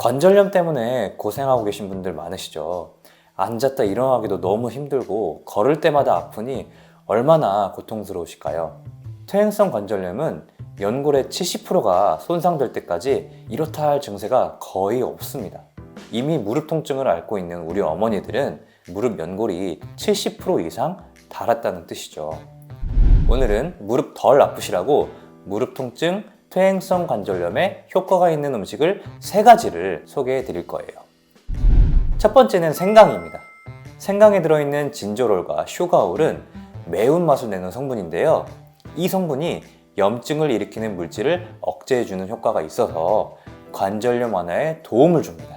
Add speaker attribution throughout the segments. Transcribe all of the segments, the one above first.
Speaker 1: 관절염 때문에 고생하고 계신 분들 많으시죠. 앉았다 일어나기도 너무 힘들고 걸을 때마다 아프니 얼마나 고통스러우실까요? 퇴행성 관절염은 연골의 70%가 손상될 때까지 이렇다 할 증세가 거의 없습니다. 이미 무릎 통증을 앓고 있는 우리 어머니들은 무릎 연골이 70% 이상 닳았다는 뜻이죠. 오늘은 무릎 덜 아프시라고 무릎 통증, 퇴행성 관절염에 효과가 있는 음식을 세 가지를 소개해 드릴 거예요. 첫 번째는 생강입니다. 생강에 들어있는 진저롤과 슈가올은 매운맛을 내는 성분인데요. 이 성분이 염증을 일으키는 물질을 억제해주는 효과가 있어서 관절염 완화에 도움을 줍니다.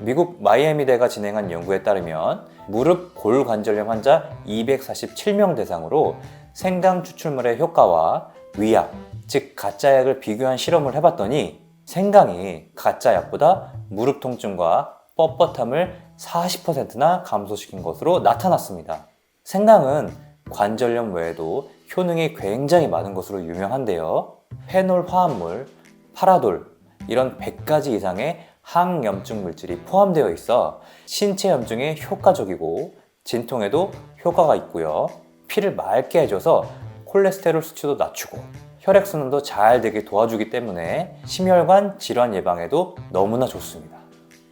Speaker 1: 미국 마이애미대가 진행한 연구에 따르면 무릎 골관절염 환자 247명 대상으로 생강 추출물의 효과와 위약, 즉 가짜약을 비교한 실험을 해봤더니 생강이 가짜약보다 무릎 통증과 뻣뻣함을 40%나 감소시킨 것으로 나타났습니다. 생강은 관절염 외에도 효능이 굉장히 많은 것으로 유명한데요. 페놀 화합물, 파라돌, 이런 100가지 이상의 항염증 물질이 포함되어 있어 신체 염증에 효과적이고 진통에도 효과가 있고요. 피를 맑게 해줘서 콜레스테롤 수치도 낮추고 혈액순환도 잘 되게 도와주기 때문에 심혈관 질환 예방에도 너무나 좋습니다.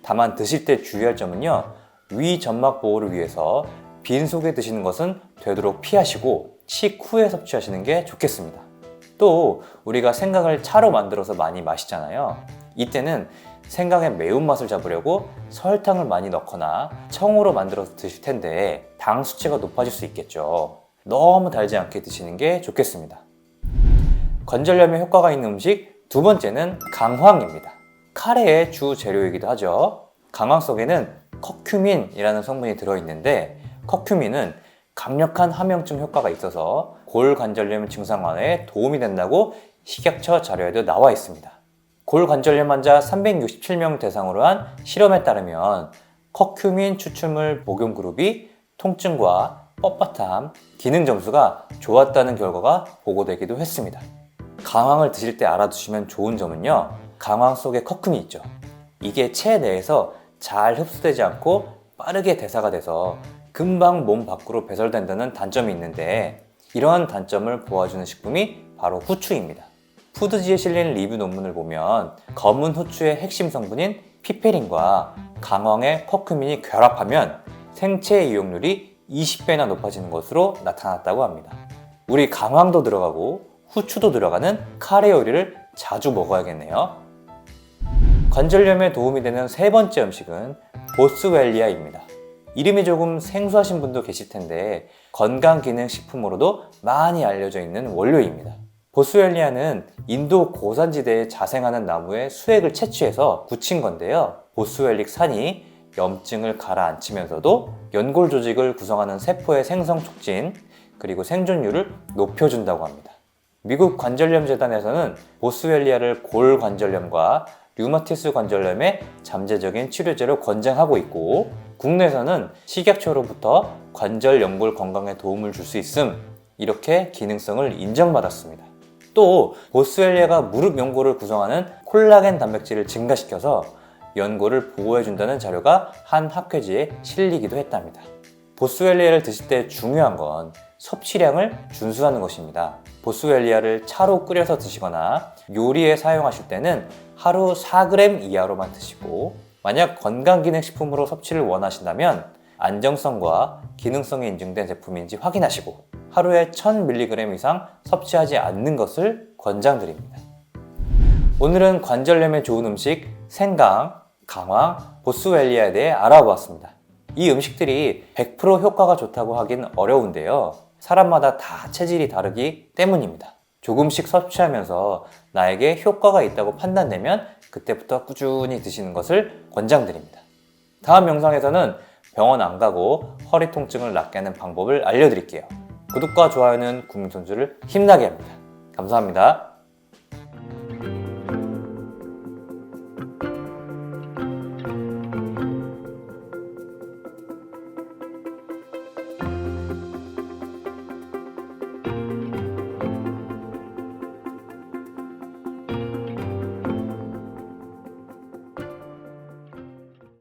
Speaker 1: 다만 드실 때 주의할 점은요. 위 점막 보호를 위해서 빈속에 드시는 것은 되도록 피하시고 식후에 섭취하시는 게 좋겠습니다. 또 우리가 생강을 차로 만들어서 많이 마시잖아요. 이때는 생강의 매운맛을 잡으려고 설탕을 많이 넣거나 청으로 만들어서 드실 텐데 당 수치가 높아질 수 있겠죠. 너무 달지 않게 드시는 게 좋겠습니다. 관절염에 효과가 있는 음식 두 번째는 강황입니다. 카레의 주 재료이기도 하죠. 강황 속에는 커큐민이라는 성분이 들어있는데 커큐민은 강력한 함염증 효과가 있어서 골관절염 증상 완화에 도움이 된다고 식약처 자료에도 나와 있습니다. 골관절염 환자 367명 대상으로 한 실험에 따르면 커큐민 추출물 복용 그룹이 통증과 뻣뻣함, 기능 점수가 좋았다는 결과가 보고되기도 했습니다. 강황을 드실 때 알아두시면 좋은 점은요. 강황 속에 커큐민 있죠. 이게 체 내에서 잘 흡수되지 않고 빠르게 대사가 돼서 금방 몸 밖으로 배설된다는 단점이 있는데 이러한 단점을 보아주는 식품이 바로 후추입니다. 푸드지에 실린 리뷰 논문을 보면 검은 후추의 핵심 성분인 피페린과 강황의 커큐민이 결합하면 생체 이용률이 20배나 높아지는 것으로 나타났다고 합니다. 우리 강황도 들어가고 후추도 들어가는 카레 요리를 자주 먹어야겠네요. 관절염에 도움이 되는 세 번째 음식은 보스웰리아입니다. 이름이 조금 생소하신 분도 계실 텐데 건강기능식품으로도 많이 알려져 있는 원료입니다. 보스웰리아는 인도 고산지대에 자생하는 나무의 수액을 채취해서 붙인 건데요. 보스웰릭 산이 염증을 가라앉히면서도 연골 조직을 구성하는 세포의 생성 촉진 그리고 생존율을 높여준다고 합니다. 미국 관절염 재단에서는 보스웰리아를 골 관절염과 류마티스 관절염의 잠재적인 치료제로 권장하고 있고 국내에서는 식약처로부터 관절 연골 건강에 도움을 줄 수 있음 이렇게 기능성을 인정받았습니다. 또 보스웰리아가 무릎 연골을 구성하는 콜라겐 단백질을 증가시켜서 연골을 보호해준다는 자료가 한 학회지에 실리기도 했답니다. 보스웰리아를 드실 때 중요한 건 섭취량을 준수하는 것입니다. 보스웰리아를 차로 끓여서 드시거나 요리에 사용하실 때는 하루 4g 이하로만 드시고 만약 건강기능식품으로 섭취를 원하신다면 안정성과 기능성이 인증된 제품인지 확인하시고 하루에 1000mg 이상 섭취하지 않는 것을 권장드립니다. 오늘은 관절염에 좋은 음식 생강, 강황, 보스웰리아에 대해 알아보았습니다. 이 음식들이 100% 효과가 좋다고 하긴 어려운데요. 사람마다 다 체질이 다르기 때문입니다. 조금씩 섭취하면서 나에게 효과가 있다고 판단되면 그때부터 꾸준히 드시는 것을 권장드립니다. 다음 영상에서는 병원 안 가고 허리 통증을 낫게 하는 방법을 알려드릴게요. 구독과 좋아요는 국민선수를 힘나게 합니다. 감사합니다.